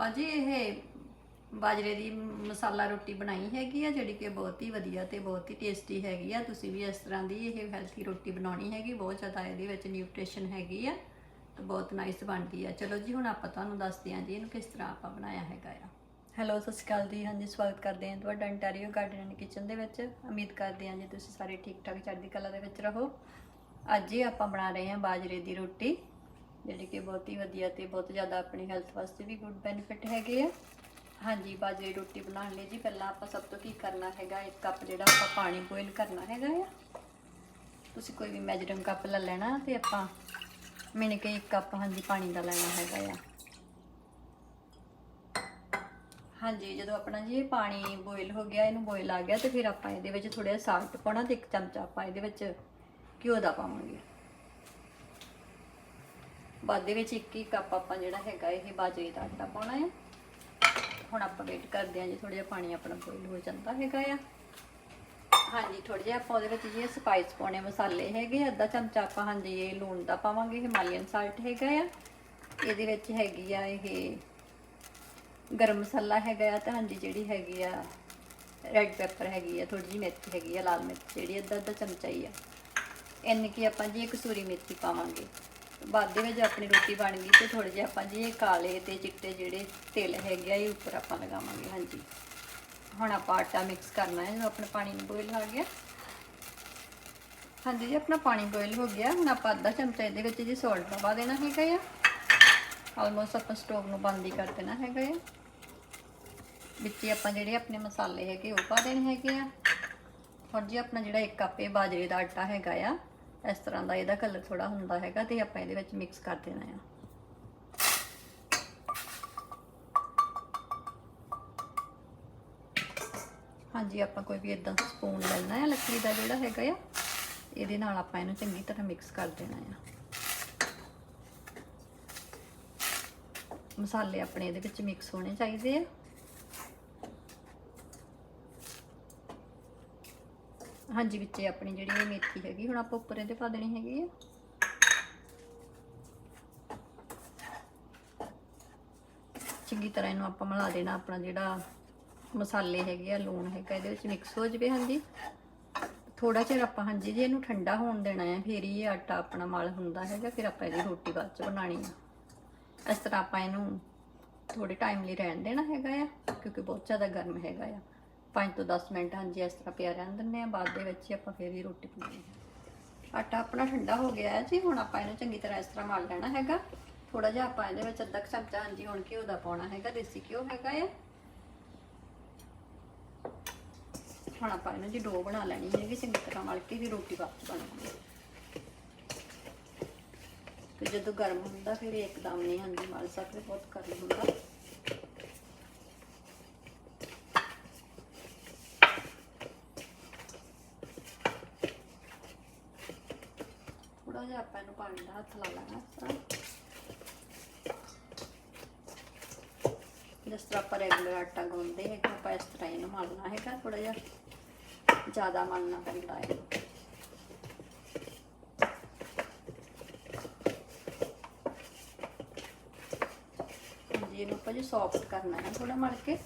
ਆਪਾਂ ਜੀ ਇਹ ਬਾਜਰੇ ਦੀ ਮਸਾਲਾ ਰੋਟੀ ਬਣਾਈ ਹੈਗੀ ਆ, ਜਿਹੜੀ ਕਿ ਬਹੁਤ ਹੀ ਵਧੀਆ ਤੇ ਬਹੁਤ ਹੀ ਟੇਸਟੀ ਹੈਗੀ ਆ। ਤੁਸੀਂ ਵੀ ਇਸ ਤਰ੍ਹਾਂ ਦੀ ਇਹ ਹੈਲਥੀ ਰੋਟੀ ਬਣਾਉਣੀ ਹੈਗੀ, ਬਹੁਤ ਜ਼ਿਆਦਾ ਇਹਦੇ ਵਿੱਚ ਨਿਊਟ੍ਰੀਸ਼ਨ ਹੈਗੀ ਆ ਤੇ ਬਹੁਤ ਨਾਈਸ ਬਣਦੀ ਆ। ਚਲੋ ਜੀ, ਹੁਣ ਆਪਾਂ ਤੁਹਾਨੂੰ ਦੱਸਦੇ ਹਾਂ ਜੀ, ਇਹਨੂੰ ਕਿਸ ਤਰ੍ਹਾਂ ਆਪਾਂ ਬਣਾਇਆ ਹੈਗਾ ਆ। ਹੈਲੋ ਸਤਿ ਸ਼੍ਰੀ ਅਕਾਲ ਜੀ। ਹਾਂਜੀ, ਸਵਾਗਤ ਕਰਦੇ ਹਾਂ ਤੁਹਾਡਾ ਇੰਟੈਰੀਓ ਗਾਰਡਨ ਐਂਡ ਕਿਚਨ ਦੇ ਵਿੱਚ। ਉਮੀਦ ਕਰਦੇ ਹਾਂ ਜੀ, ਤੁਸੀਂ ਸਾਰੇ ਠੀਕ ਠਾਕ ਚੜ੍ਹਦੀ ਕਲਾ ਦੇ ਵਿੱਚ ਰਹੋ। ਅੱਜ ਹੀ ਆਪਾਂ ਬਣਾ ਰਹੇ ਹਾਂ ਬਾਜਰੇ ਦੀ ਰੋਟੀ। ਜਿਹੜੀ ਕਿ ਬਹੁਤ ਹੀ ਵਧੀਆ ਤੇ ਬਹੁਤ ਜ਼ਿਆਦਾ ਆਪਣੀ ਹੈਲਥ ਵਾਸਤੇ ਵੀ ਗੁੱਡ ਬੈਨੀਫਿਟ ਹੈਗੇ ਆ। ਹਾਂਜੀ ਬਾਜਰੇ ਦੀ ਰੋਟੀ ਬਣਾਉਣ ਲਈ ਜੀ ਪਹਿਲਾਂ ਆਪਾਂ ਸਭ ਤੋਂ ਕੀ ਕਰਨਾ ਹੈਗਾ, ਇੱਕ ਕੱਪ ਜਿਹੜਾ ਆਪਾਂ ਪਾਣੀ ਬੋਇਲ ਕਰਨਾ ਹੈਗਾ ਆ। ਤੁਸੀਂ ਕੋਈ ਵੀ ਮੈਜਰਿੰਗ ਕੱਪ ਲੈ ਲੈਣਾ ਤੇ ਆਪਾਂ ਮੈਨੇ ਕਿ ਇੱਕ ਕੱਪ ਹਾਂਜੀ ਪਾਣੀ ਦਾ ਲੈਣਾ ਹੈਗਾ ਆ। ਹਾਂਜੀ, ਜਦੋਂ ਆਪਣਾ ਜੀ ਪਾਣੀ ਬੋਇਲ ਹੋ ਗਿਆ, ਇਹਨੂੰ ਬੋਇਲ ਆ ਗਿਆ ਤੇ ਫਿਰ ਆਪਾਂ ਇਹਦੇ ਵਿੱਚ ਥੋੜਾ ਜਿਹਾ ਸਾਲਟ ਪਾਉਣਾ ਤੇ ਇੱਕ ਚਮਚਾ ਆਪਾਂ ਇਹਦੇ ਵਿੱਚ ਘਿਓ ਦਾ ਪਾਵਾਂਗੇ। ਬਾਅਦ ਦੇ ਵਿੱਚ ਇੱਕ ਹੀ ਕੱਪ ਆਪਾਂ ਜਿਹੜਾ ਹੈਗਾ ਇਹ ਬਾਜਰੇ ਦਾ ਆਟਾ ਪਾਉਣਾ ਹੈ ਹੁਣ ਆਪਾਂ ਵੇਟ ਕਰਦੇ ਹਾਂ ਜੀ ਥੋੜਾ ਜਿਹਾ ਪਾਣੀ ਆਪਣਾ ਬੋਇਲ ਹੋ ਜਾਂਦਾ ਹੈਗਾ ਆ। ਹਾਂਜੀ ਥੋੜਾ ਜਿਹਾ ਆਪਾਂ ਉਹਦੇ ਵਿੱਚ ਜੀ ਸਪਾਈਸ ਪਾਉਣੇ ਮਸਾਲੇ ਹੈਗੇ ਅੱਧਾ ਚਮਚਾ ਆਪਾਂ ਹਾਂਜੀ ਇਹ ਲੂਣ ਦਾ ਪਾਵਾਂਗੇ ਹਿਮਾਲੀਅਨ ਸਾਲਟ ਹੈਗਾ ਆ। ਇਹਦੇ ਵਿੱਚ ਹੈਗੀ ਆ ਇਹ ਗਰਮ ਮਸਾਲਾ ਹੈਗਾ ਆ ਤੇ ਹਾਂਜੀ ਜਿਹੜੀ ਹੈਗੀ ਆ ਰੈੱਡ ਪੈਪਰ ਹੈਗੀ ਆ ਥੋੜੀ ਜਿਹੀ ਮਿਰਚ ਹੈਗੀ ਆ, ਲਾਲ ਮਿਰਚ ਜਿਹੜੀ ਅੱਧਾ ਅੱਧਾ ਚਮਚਾ ਹੀ ਆ। ਇੰਨੀ ਕੀ ਆਪਾਂ ਜੀ ਕਸੂਰੀ ਮੇਥੀ ਪਾਵਾਂਗੇ। ਬਾਅਦ ਦੇ ਵਿੱਚ ਆਪਣੀ ਰੋਟੀ ਬਣ ਗਈ ਤੇ ਥੋੜੇ ਜਿਹਾ ਆਪਾਂ ਜੀ ਇਹ ਕਾਲੇ ਤੇ ਚਿੱਟੇ ਜਿਹੜੇ ਤਿਲ ਹੈਗੇ ਆ, ਇਹ ਉੱਪਰ ਆਪਾਂ ਲਗਾਵਾਂਗੇ, ਹਾਂਜੀ। ਹੁਣ ਆਪਾਂ ਆਟਾ ਮਿਕਸ ਕਰਨਾ ਹੈ ਜਦੋਂ ਆਪਣਾ ਪਾਣੀ ਬੋਇਲ ਆ ਗਿਆ। ਹਾਂਜੀ ਜੀ, ਆਪਣਾ ਪਾਣੀ ਬੋਇਲ ਹੋ ਗਿਆ। ਹੁਣ ਆਪਾਂ ਅੱਧਾ ਚਮਚਾ ਇਹਦੇ ਵਿੱਚ ਜੀ ਸੋਲਟ ਪਾ ਦੇਣਾ ਹੈਗਾ ਆ। ਆਲਮੋਸਟ ਆਪਾਂ ਸਟੋਵ ਨੂੰ ਬੰਦ ਹੀ ਕਰ ਦੇਣਾ ਹੈਗਾ ਆ। ਵਿੱਚ ਹੀ ਆਪਾਂ ਜਿਹੜੇ ਆਪਣੇ ਮਸਾਲੇ ਹੈਗੇ ਉਹ ਪਾ ਦੇਣੇ ਹੈਗੇ ਆ। ਹੁਣ ਜੀ ਆਪਣਾ ਜਿਹੜਾ ਇੱਕ ਕੱਪ ਬਾਜਰੇ ਦਾ ਆਟਾ ਹੈਗਾ ਆ ਇਸ ਤਰ੍ਹਾਂ ਦਾ ਇਹਦਾ ਕਲਰ ਥੋੜਾ ਹੁੰਦਾ ਹੈਗਾ ਤੇ ਆਪਾਂ ਇਹਦੇ ਵਿੱਚ ਮਿਕਸ ਕਰ ਦੇਣਾ ਆ। ਹਾਂਜੀ, ਆਪਾਂ ਕੋਈ ਵੀ ਇਦਾਂ ਸਪੂਨ ਲੈਣਾ ਹੈ ਲੱਕੜੀ ਦਾ ਜਿਹੜਾ ਹੈਗਾ ਆ, ਇਹਦੇ ਨਾਲ ਆਪਾਂ ਇਹਨੂੰ ਚੰਗੀ ਤਰ੍ਹਾਂ ਮਿਕਸ ਕਰ ਦੇਣਾ ਆ। ਮਸਾਲੇ ਆਪਣੇ ਇਹਦੇ ਵਿੱਚ ਮਿਕਸ ਹੋਣੇ ਚਾਹੀਦੇ ਆ। ਹਾਂਜੀ, ਵਿੱਚੇ ਆਪਣੀ ਜਿਹੜੀ ਇਹ ਮੇਥੀ ਹੈਗੀ, ਹੁਣ ਆਪਾਂ ਉੱਪਰ ਇਹਦੇ ਪਾ ਦੇਣੀ ਹੈਗੀ ਆ। ਚੰਗੀ ਤਰ੍ਹਾਂ ਇਹਨੂੰ ਆਪਾਂ ਮਿਲਾ ਦੇਣਾ, ਆਪਣਾ ਜਿਹੜਾ ਮਸਾਲੇ ਹੈਗੇ ਆ, ਲੂਣ ਹੈਗਾ, ਇਹਦੇ ਵਿੱਚ ਮਿਕਸ ਹੋ ਜਵੇ, ਹਾਂਜੀ। ਥੋੜਾ ਚਿਰ ਆਪਾਂ, ਹਾਂਜੀ, ਜੀ ਇਹਨੂੰ ਠੰਡਾ ਹੋਣ ਦੇਣਾ ਹੈ, ਫਿਰ ਇਹ ਆਟਾ ਆਪਣਾ ਮਲ ਹੁੰਦਾ ਹੈਗਾ, ਫਿਰ ਆਪਾਂ ਇਹਦੀ ਰੋਟੀ ਬਾਅਦ ਚ ਬਣਾਣੀ ਆ। ਇਸ ਤਰ੍ਹਾਂ ਆਪਾਂ ਇਹਨੂੰ ਥੋੜੇ ਟਾਈਮ ਲਈ ਰਹਿਣ ਦੇਣਾ ਹੈਗਾ ਆ, ਕਿਉਂਕਿ ਬਹੁਤ ਜ਼ਿਆਦਾ ਗਰਮ ਹੈਗਾ ਆ। 5 ਤੋਂ 10 ਮਿੰਟ, ਹਾਂਜੀ, ਇਸ ਤਰ੍ਹਾਂ ਪਿਆ ਰਹਿਣ ਦਿੰਦੇ ਆ ਬਾਅਦ ਦੇ ਵਿੱਚ ਹੀ ਆਪਾਂ ਫਿਰ ਹੀ ਰੋਟੀ ਬਣਾਉਣੀ ਹੈ। ਆਟਾ ਆਪਣਾ ਠੰਡਾ ਹੋ ਗਿਆ ਹੈ ਜੀ, ਹੁਣ ਆਪਾਂ ਇਹਨੂੰ ਚੰਗੀ ਤਰ੍ਹਾਂ ਇਸ ਤਰ੍ਹਾਂ ਮਲ ਲੈਣਾ ਹੈਗਾ। ਥੋੜਾ ਜਿਹਾ ਆਪਾਂ ਇਹਦੇ ਵਿੱਚ ਅੱਧਾ ਕੁ ਚਮਚਾ, ਹਾਂਜੀ, ਹੁਣ ਘਿਓ ਦਾ ਪਾਉਣਾ ਹੈਗਾ, ਦੇਸੀ ਘਿਓ ਹੈਗਾ ਹੈ ਹੁਣ ਆਪਾਂ ਇਹਨੂੰ ਜੀ ਡੋ ਬਣਾ ਲੈਣੀ ਹੈਗੀ, ਚੰਗੀ ਤਰ੍ਹਾਂ ਮਲ ਕੇ ਫਿਰ ਰੋਟੀ ਵਾਪਸ ਚ ਬਣਾਉਣੀ ਤੇ ਜਦੋਂ ਗਰਮ ਹੁੰਦਾ, ਫਿਰ ਇਹ ਇੱਕਦਮ ਨਹੀਂ, ਹਾਂਜੀ, ਮਲ ਸਕਦੇ, ਬਹੁਤ ਗਰਮ ਹੁੰਦਾ। ਥੋੜਾ ਜਿਹਾ ਆਪਾਂ ਇਹਨੂੰ ਪਾਣੀ ਦਾ ਹੱਥ ਲਾ ਲੈਣਾ ਇਸ ਤਰ੍ਹਾਂ। ਜਿਸ ਤਰ੍ਹਾਂ ਆਪਾਂ ਰੈਗੂਲਰ ਆਟਾ ਗੁੰਨਦੇ ਹੈਗੇ, ਆਪਾਂ ਇਸ ਤਰ੍ਹਾਂ ਇਹਨੂੰ ਮਲਣਾ ਹੈਗਾ ਥੋੜਾ ਜਿਹਾ। ਜ਼ਿਆਦਾ ਮਲਣਾ ਪੈਂਦਾ ਹੈ ਇਹਨੂੰ ਆਪਾਂ ਜੀ ਸੌਫਟ ਕਰਨਾ ਹੈ ਥੋੜਾ ਮਲ ਕੇ।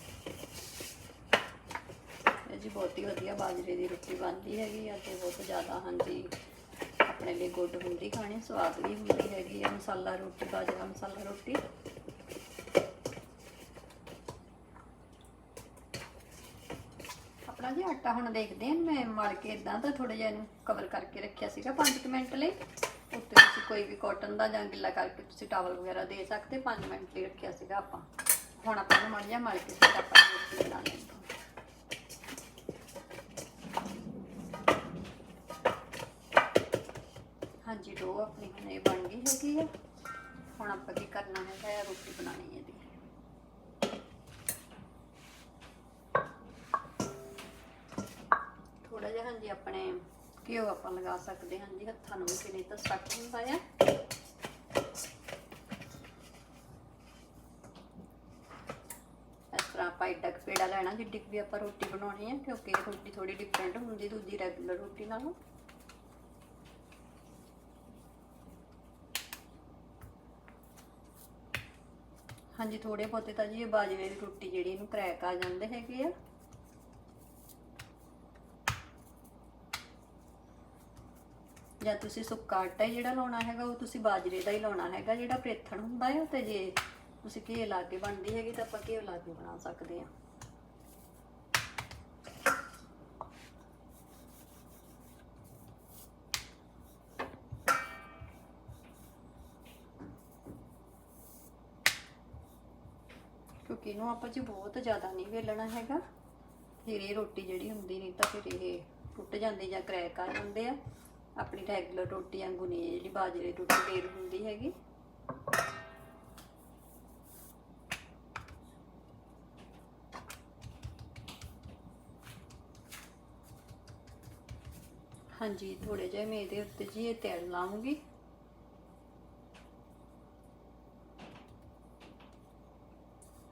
ਇਹ ਜੀ ਬਹੁਤ ਹੀ ਵਧੀਆ ਬਾਜਰੇ ਦੀ ਰੋਟੀ ਬਣਦੀ ਹੈਗੀ ਆ ਤੇ ਬਹੁਤ ਜ਼ਿਆਦਾ, ਹਾਂਜੀ। ਆਪਣੇ ਲਈ ਗੁੱਡ ਹੁੰਦੀ ਖਾਣੀ, ਸਵਾਦ ਵੀ ਹੁੰਦੀ ਹੈਗੀ ਆ, ਮਸਾਲਾ ਰੋਟੀ, ਬਾਜਰਾ ਮਸਾਲਾ ਰੋਟੀ। ਆਪਣਾ ਜੀ ਆਟਾ ਹੁਣ ਦੇਖਦੇ ਹਾਂ, ਮੈਂ ਮਲ ਕੇ ਇਦਾਂ ਤਾਂ ਥੋੜਾ ਜਿਹਾ ਇਹਨੂੰ ਕਵਰ ਕਰਕੇ ਰੱਖਿਆ ਸੀਗਾ 5 ਮਿੰਟ ਲਈ। ਉੱਤੇ ਤੁਸੀਂ ਕੋਈ ਵੀ ਕਾਟਨ ਦਾ ਜਾਂ ਗਿੱਲਾ ਕਰਕੇ ਤੁਸੀਂ ਟਾਵਲ ਵਗੈਰਾ ਦੇ ਸਕਦੇ 5 ਮਿੰਟ ਲਈ ਰੱਖਿਆ ਸੀਗਾ ਆਪਾਂ। ਹੁਣ ਆਪਾਂ ਨੂੰ ਮੜ ਜਾ ਮਲ ਕੇ ਆਪਾਂ ਰੋਟੀ ਬਣਾ ਲੈਂਦੇ ਹਾਂ ਹਾਂਜੀ ਡੋ ਆਪਣੀ ਹੁਣ ਬਣ ਗਈ ਹੈਗੀ ਆ। ਹੁਣ ਆਪਾਂ ਕੀ ਕਰਨਾ ਹੈ ਰੋਟੀ ਬਣਾਣੀ ਹੈ ਇਹਦੀ। ਥੋੜਾ ਜਿਹਾ ਹਾਂਜੀ ਆਪਣੇ ਘਿਓ ਆਪਾਂ ਲਗਾ ਸਕਦੇ ਹਾਂ ਜੀ, ਹੱਥਾਂ ਨੂੰ ਵੀ ਨਹੀਂ ਤਾਂ ਸਟਕ ਹੁੰਦਾ ਆ। ਇਸ ਤਰ੍ਹਾਂ ਆਪਾਂ ਏਡਾ ਪੇੜਾ ਲੈਣਾ, ਜਿੱਡੀ ਵੀ ਆਪਾਂ ਰੋਟੀ ਬਣਾਉਣੀ ਹੈ, ਕਿਉਂਕਿ ਇਹ ਰੋਟੀ ਥੋੜੀ ਡਿਫਰੈਂਟ ਹੁੰਦੀ, ਦੂਜੀ ਰੈਗੂਲਰ ਰੋਟੀ ਨਾਲੋਂ। ਹਾਂਜੀ ਥੋੜੇ ਬਹੁਤੇ ਤਾਂ ਜੀ ਇਹ ਬਾਜਰੇ ਦੀ ਰੋਟੀ ਜਿਹੜੀ ਇਹਨੂੰ ਕ੍ਰੈਕ ਆ ਜਾਂਦੇ ਹੈਗੇ ਆ। ਜਾਂ ਤੁਸੀਂ ਸੁੱਕਾ ਆਟਾ ਹੀ ਜਿਹੜਾ ਲਾਉਣਾ ਹੈਗਾ, ਉਹ ਤੁਸੀਂ ਬਾਜਰੇ ਦਾ ਹੀ ਲਾਉਣਾ ਹੈਗਾ, ਜਿਹੜਾ ਪ੍ਰੇਥਣ ਹੁੰਦਾ ਹੈ ਤੇ ਜੇ ਤੁਸੀਂ ਘੀ ਲਾ ਕੇ ਬਣਦੀ ਹੈਗੀ, ਤਾਂ ਆਪਾਂ ਘੀ ਲਾ ਕੇ ਬਣਾ ਸਕਦੇ ਆ। ਕਿਉਂਕਿ ਇਹਨੂੰ ਆਪਾਂ ਜੀ ਬਹੁਤ ਜ਼ਿਆਦਾ ਨਹੀਂ ਵੇਲਣਾ ਹੈਗਾ। ਫਿਰ ਇਹ ਰੋਟੀ ਜਿਹੜੀ ਹੁੰਦੀ ਨਹੀਂ ਤਾਂ ਫਿਰ ਇਹ ਟੁੱਟ ਜਾਂਦੀ ਜਾਂ ਕਰੈਕ ਆ ਜਾਂਦੇ ਆ। ਆਪਣੀ ਰੈਗੂਲਰ ਰੋਟੀ ਵਾਂਗੂ ਨਹੀਂ ਜਿਹੜੀ ਬਾਜਰੇ ਦੀ ਰੋਟੀ ਵੇਲ ਹੁੰਦੀ ਹੈਗੀ। ਹਾਂਜੀ ਥੋੜੇ ਜਿਹਾ ਮੈਂ ਇਹਦੇ ਉੱਤੇ ਜੀ ਇਹ ਤੇਲ ਲਾਉਂਗੀ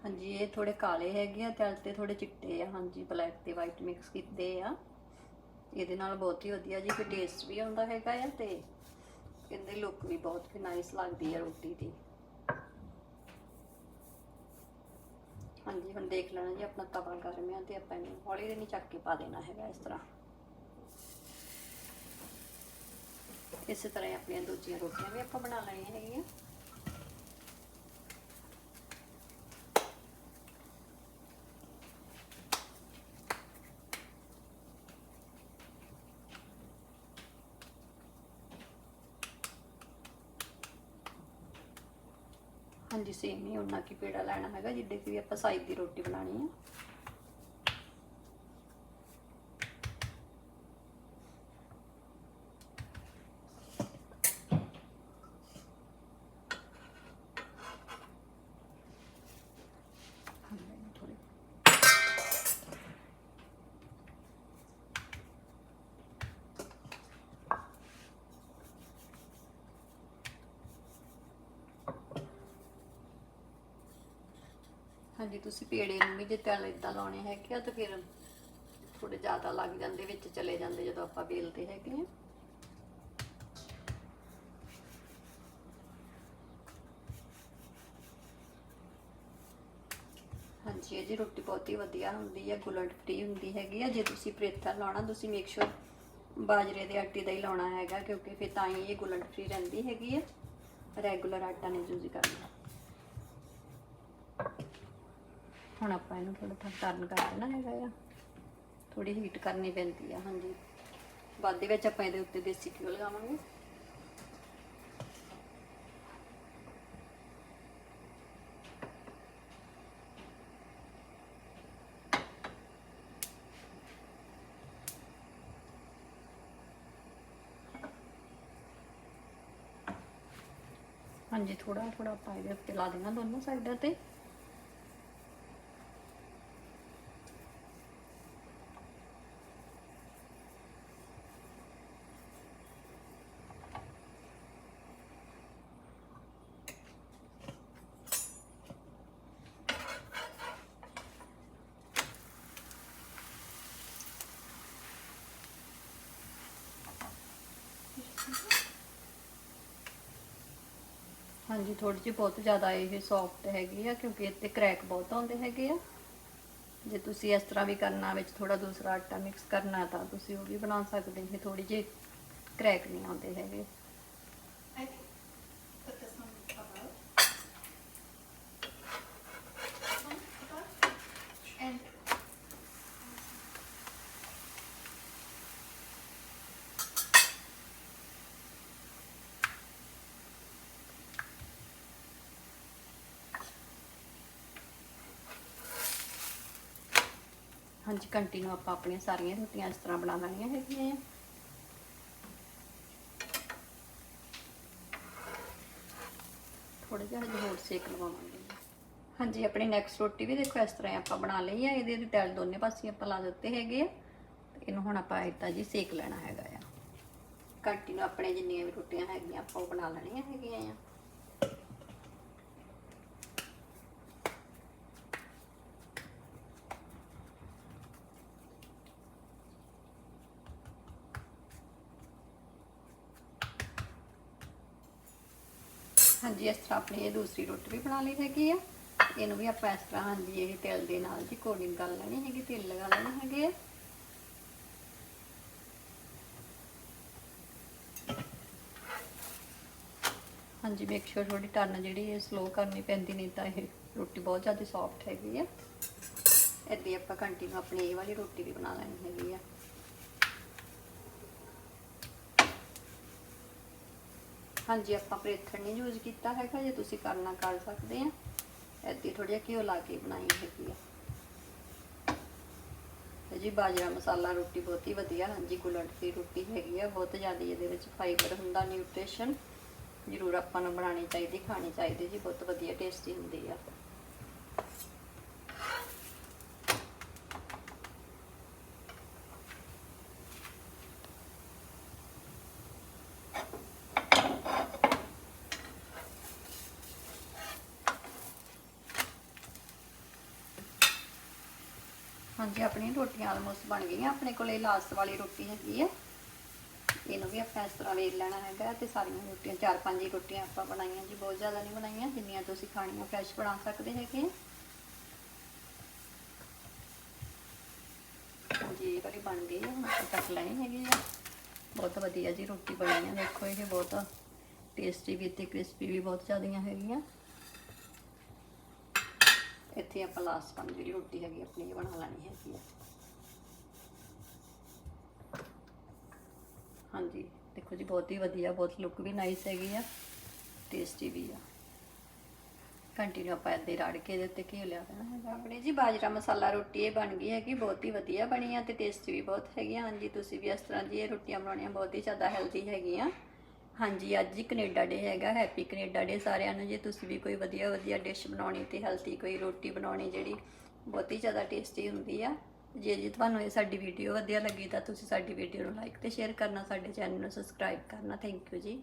ਹਾਂਜੀ ਇਹ ਥੋੜੇ ਕਾਲੇ ਹੈਗੇ ਆ ਤੇਲ ਤੇ ਥੋੜੇ ਚਿੱਟੇ ਆ। ਹਾਂਜੀ ਬਲੈਕ ਤੇ ਵਾਈਟ ਮਿਕਸ ਕੀਤੇ ਆ। ਇਹਦੇ ਨਾਲ ਬਹੁਤ ਹੀ ਵਧੀਆ ਜੀ ਫਿਰ ਟੇਸਟ ਵੀ ਆਉਂਦਾ ਹੈਗਾ ਆ ਤੇ ਇਹਦੇ ਲੁੱਕ ਵੀ ਬਹੁਤ ਹੀ ਨਾਈਸ ਲੱਗਦੀ ਆ ਰੋਟੀ ਦੀ। ਹਾਂਜੀ, ਹੁਣ ਦੇਖ ਲੈਣਾ ਜੀ, ਆਪਣਾ ਤਵਾ ਗਰਮ ਆ ਤੇ ਆਪਾਂ ਇਹਨੂੰ ਹੌਲੀ ਜਿਹੀ ਚੱਕ ਕੇ ਪਾ ਦੇਣਾ ਹੈਗਾ ਇਸ ਤਰ੍ਹਾਂ। ਇਸੇ ਤਰ੍ਹਾਂ ਆਪਣੀਆਂ ਦੂਜੀਆਂ ਰੋਟੀਆਂ ਵੀ ਆਪਾਂ ਬਣਾ ਲੈਣੀਆਂ ਹੈਗੀਆਂ। ਹਾਂਜੀ ਸੇਮ ਹੀ, ਉਹਨਾਂ ਕੀ ਪੇੜਾ ਲੈਣਾ ਹੈਗਾ, ਜਿੱਡੇ ਕਿ ਵੀ ਆਪਾਂ ਸਾਈ ਦੀ ਰੋਟੀ ਬਣਾਣੀ ਹੈ ਥੋੜੀ ਹਾਂਜੀ, ਤੁਸੀਂ ਪੇੜੇ ਨੂੰ ਵੀ ਜੇ ਤਲ ਇਦਾਂ ਲਾਉਣੇ ਹੈਗੇ ਆ ਤਾਂ ਫਿਰ ਥੋੜੇ ਜ਼ਿਆਦਾ ਲੱਗ ਜਾਂਦੇ, ਵਿੱਚ ਚਲੇ ਜਾਂਦੇ ਜਦੋਂ ਆਪਾਂ ਬੇਲਦੇ ਹੈਗੇ ਆ। ਹਾਂਜੀ, ਇਹ ਜੀ ਰੋਟੀ ਬਹੁਤ ਹੀ ਵਧੀਆ ਹੁੰਦੀ ਹੈ ਗੁਲਟ ਫ੍ਰੀ ਹੁੰਦੀ ਹੈਗੀ ਆ। ਜੇ ਤੁਸੀਂ ਪ੍ਰੇਥਾ ਲਾਉਣਾ, ਤੁਸੀਂ ਮੇਕ ਸ਼ੋਰ ਬਾਜਰੇ ਦੇ ਆਟੇ ਦਾ ਹੀ ਲਾਉਣਾ ਹੈਗਾ, ਕਿਉਂਕਿ ਫਿਰ ਤਾਂ ਹੀ ਇਹ ਗੁਲਟ ਫ੍ਰੀ ਰਹਿੰਦੀ ਹੈਗੀ ਆ। ਰੈਗੂਲਰ ਆਟਾ ਨਹੀਂ ਯੂਜ਼ ਕਰਨਾ। ਹੁਣ ਆਪਾਂ ਇਹਨੂੰ ਥੋੜਾ ਥੋੜਾ ਟਰਨ ਕਰ ਦੇਣਾ ਹੈਗਾ ਆ। ਥੋੜੀ ਹੀਟ ਕਰਨੀ ਪੈਂਦੀ ਆ, ਹਾਂਜੀ। ਬਾਅਦ ਦੇ ਵਿੱਚ ਆਪਾਂ ਇਹਦੇ ਉੱਤੇ ਦੇਸੀ ਘਿਓ ਲਗਾਵਾਂਗੇ। ਹਾਂਜੀ ਥੋੜਾ ਥੋੜਾ ਆਪਾਂ ਇਹਦੇ ਉੱਤੇ ਲਾ ਦੇਣਾ ਦੋਨੋਂ ਸਾਈਡਾਂ ਤੇ। ਹਾਂਜੀ ਥੋੜੀ ਜਿਹੀ ਬਹੁਤ ਜ਼ਿਆਦਾ ਇਹ ਸੌਫਟ ਹੈਗੀ ਆ, ਕਿਉਂਕਿ ਇੱਥੇ ਕ੍ਰੈਕ ਬਹੁਤ ਆਉਂਦੇ ਹੈਗੇ ਆ। ਜੇ ਤੁਸੀਂ ਇਸ ਤਰ੍ਹਾਂ ਵੀ ਕਰਨਾ ਵਿੱਚ ਥੋੜਾ ਦੂਸਰਾ ਆਟਾ ਮਿਕਸ ਕਰਨਾ ਤਾਂ ਤੁਸੀਂ ਉਹ ਵੀ ਬਣਾ ਸਕਦੇ ਹੋ ਥੋੜੀ ਜਿਹੀ ਕ੍ਰੈਕ ਨਹੀਂ ਆਉਂਦੇ ਹੈਗੇ। ਹਾਂਜੀ ਕੰਟੀਨਿਊ ਆਪਾਂ ਆਪਣੀਆਂ ਸਾਰੀਆਂ ਰੋਟੀਆਂ ਇਸ ਤਰ੍ਹਾਂ ਬਣਾ ਲੈਣੀਆਂ ਹੈਗੀਆਂ ਆ। ਥੋੜਾ ਜਿਹਾ ਹਜੇ ਹੋਰ ਸੇਕ ਲਵਾਵਾਂਗੇ। ਹਾਂਜੀ, ਆਪਣੀ ਨੈਕਸਟ ਰੋਟੀ ਵੀ ਦੇਖੋ ਇਸ ਤਰ੍ਹਾਂ ਹੀ ਆਪਾਂ ਬਣਾ ਲਈ ਆ। ਇਹਦੇ ਦੇ ਦੋਨੇ ਪਾਸੇ ਆਪਾਂ ਲਾ ਦਿੱਤੇ ਹੈਗੇ ਆ। ਤੇ ਇਹਨੂੰ ਹੁਣ ਆਪਾਂ ਇਦਾਂ ਜੀ ਸੇਕ ਲੈਣਾ ਹੈਗਾ ਆ। ਕੰਟੀਨਿਊ ਆਪਣੇ ਜਿੰਨੀਆਂ ਵੀ ਰੋਟੀਆਂ ਹੈਗੀਆਂ ਆਪਾਂ ਉਹ ਬਣਾ ਲੈਣੀਆਂ ਹੈਗੀਆਂ ਆ। ਹਾਂਜੀ, ਇਸ ਤਰ੍ਹਾਂ ਆਪਣੀ ਇਹ ਦੂਸਰੀ ਰੋਟੀ ਵੀ ਬਣਾ ਲਈ ਹੈਗੀ ਆ। ਇਹਨੂੰ ਵੀ ਆਪਾਂ ਇਸ ਤਰ੍ਹਾਂ ਹਾਂਜੀ, ਇਹ ਤੇਲ ਦੇ ਨਾਲ ਜੀ ਕੋਡਿੰਗ ਕਰ ਲੈਣੀ ਹੈਗੀ, ਤੇਲ ਲਗਾ ਲੈਣੇ ਹੈਗੇ ਆ। ਹਾਂਜੀ ਮੇਕ ਸ਼ੋਰ ਥੋੜੀ ਟਰਨ ਜਿਹੜੀ ਇਹ ਸਲੋ ਕਰਨੀ ਪੈਂਦੀ, ਨਹੀਂ ਤਾਂ ਇਹ ਰੋਟੀ ਬਹੁਤ ਜ਼ਿਆਦਾ ਸੌਫਟ ਹੈਗੀ ਆ। ਇੱਦਾਂ ਹੀ ਆਪਾਂ ਕੰਟੀਨਿਊ ਆਪਣੀ ਇਹ ਵਾਲੀ ਰੋਟੀ ਵੀ ਬਣਾ ਲੈਣੀ ਹੈਗੀ ਆ। ਹਾਂਜੀ, ਆਪਾਂ ਪ੍ਰੇਥਣ ਨਹੀਂ ਯੂਜ਼ ਕੀਤਾ ਹੈਗਾ, ਜੇ ਤੁਸੀਂ ਕਰਨਾ ਕਰ ਸਕਦੇ ਆ। ਏਦਾਂ ਥੋੜੀ ਘਿਓ ਲਾ ਕੇ ਬਣਾਈ ਹੈਗੀ ਆ। ਤੇ ਜੀ ਬਾਜਰਾ ਮਸਾਲਾ, ਰੋਟੀ ਬਹੁਤ ਹੀ ਵਧੀਆ, ਹਾਂਜੀ ਗੁਲਟ ਦੀ ਰੋਟੀ ਹੈਗੀ ਆ, ਬਹੁਤ ਜ਼ਿਆਦਾ ਇਹਦੇ ਵਿੱਚ ਫਾਈਬਰ ਹੁੰਦਾ ਨਿਊਟ੍ਰੀਸ਼ਨ ਜ਼ਰੂਰ ਆਪਾਂ ਨੂੰ ਬਣਾਉਣੀ ਚਾਹੀਦੀ, ਖਾਣੀ ਚਾਹੀਦੀ ਜੀ, ਬਹੁਤ ਵਧੀਆ ਟੇਸਟੀ ਹੁੰਦੀ ਆ। ਹਾਂਜੀ, ਆਪਣੀਆਂ ਰੋਟੀਆਂ ਆਲਮੋਸਟ ਬਣ ਗਈਆਂ। ਆਪਣੇ ਕੋਲੇ ਲਾਸਟ ਵਾਲੀ ਰੋਟੀ ਹੈਗੀ ਹੈ ਇਹਨੂੰ ਵੀ ਆਪਾਂ ਇਸ ਤਰ੍ਹਾਂ ਵੇਲ ਲੈਣਾ ਹੈਗਾ ਤੇ ਸਾਰੀਆਂ ਰੋਟੀਆਂ, ਚਾਰ ਪੰਜ ਹੀ ਰੋਟੀਆਂ ਆਪਾਂ ਬਣਾਈਆਂ ਜੀ, ਬਹੁਤ ਜ਼ਿਆਦਾ ਨਹੀਂ ਬਣਾਈਆਂ, ਜਿੰਨੀਆਂ ਤੁਸੀਂ ਖਾਣੀਆਂ ਫਰੈਸ਼ ਬਣਾ ਸਕਦੇ ਹੈਗੇ ਹਾਂਜੀ ਵਾਲੀ ਬਣ ਗਈ ਹੈ ਹੁਣ ਆਪਾਂ ਚੱਕ ਲੈਣੀ ਹੈਗੀ ਆ। ਬਹੁਤ ਵਧੀਆ ਜੀ ਰੋਟੀ ਬਣੀ ਆ, ਦੇਖੋ ਇਹ ਬਹੁਤ ਟੇਸਟੀ ਵੀ ਤੇ ਕ੍ਰਿਸਪੀ ਵੀ ਬਹੁਤ ਜ਼ਿਆਦੀਆਂ ਹੈਗੀਆਂ। ਇੱਥੇ ਆਪਾਂ ਲਾਸਟ ਪੰਜ ਜਿਹੜੀ ਰੋਟੀ ਹੈਗੀ, ਆਪਣੀ ਇਹ ਬਣਾ ਲੈਣੀ ਹੈਗੀ ਆ। ਹਾਂਜੀ, ਦੇਖੋ ਜੀ, ਬਹੁਤ ਹੀ ਵਧੀਆ, ਬਹੁਤ ਲੁੱਕ ਵੀ ਨਾਈਸ ਹੈਗੀ ਆ ਟੇਸਟੀ ਵੀ ਆ। ਕੰਟੀਨਿਊ ਆਪਾਂ ਇੱਦਾਂ ਹੀ ਰੜ ਕੇ ਇਹਦੇ ਉੱਤੇ ਘੀ ਲਿਆ ਦੇਣਾ ਹੈਗਾ। ਆਪਣੇ ਜੀ, ਬਾਜਰਾ ਮਸਾਲਾ ਰੋਟੀ ਇਹ ਬਣ ਗਈ ਹੈਗੀ, ਬਹੁਤ ਹੀ ਵਧੀਆ ਬਣੀ ਆ ਤੇ ਟੇਸਟੀ ਵੀ ਬਹੁਤ ਹੈਗੀ ਆ। ਹਾਂਜੀ, ਤੁਸੀਂ ਵੀ ਇਸ ਤਰ੍ਹਾਂ ਦੀ ਇਹ ਰੋਟੀਆਂ ਬਣਾਉਣੀਆਂ ਬਹੁਤ ਹੀ ਜ਼ਿਆਦਾ ਹੈਲਦੀ ਹੈਗੀਆਂ। ਹਾਂਜੀ, ਅੱਜ ਹੀ ਕੈਨੇਡਾ ਡੇ ਹੈਗਾ ਹੈਪੀ ਕੈਨੇਡਾ ਡੇ ਸਾਰਿਆਂ ਨੂੰ। ਜੇ ਤੁਸੀਂ ਵੀ ਕੋਈ ਵਧੀਆ ਵਧੀਆ ਡਿਸ਼ ਬਣਾਉਣੀ ਤੇ ਹੈਲਦੀ ਕੋਈ ਰੋਟੀ ਬਣਾਉਣੀ ਜਿਹੜੀ ਬਹੁਤ ਹੀ ਜ਼ਿਆਦਾ ਟੇਸਟੀ ਹੁੰਦੀ ਆ, ਜੇ ਜੇ ਤੁਹਾਨੂੰ ਇਹ ਸਾਡੀ ਵੀਡੀਓ ਵਧੀਆ ਲੱਗੀ ਤਾਂ ਤੁਸੀਂ ਸਾਡੀ ਵੀਡੀਓ ਨੂੰ ਲਾਈਕ ਤੇ ਸ਼ੇਅਰ ਕਰਨਾ, ਸਾਡੇ ਚੈਨਲ ਨੂੰ ਸਬਸਕ੍ਰਾਈਬ ਕਰਨਾ। ਥੈਂਕ ਯੂ ਜੀ।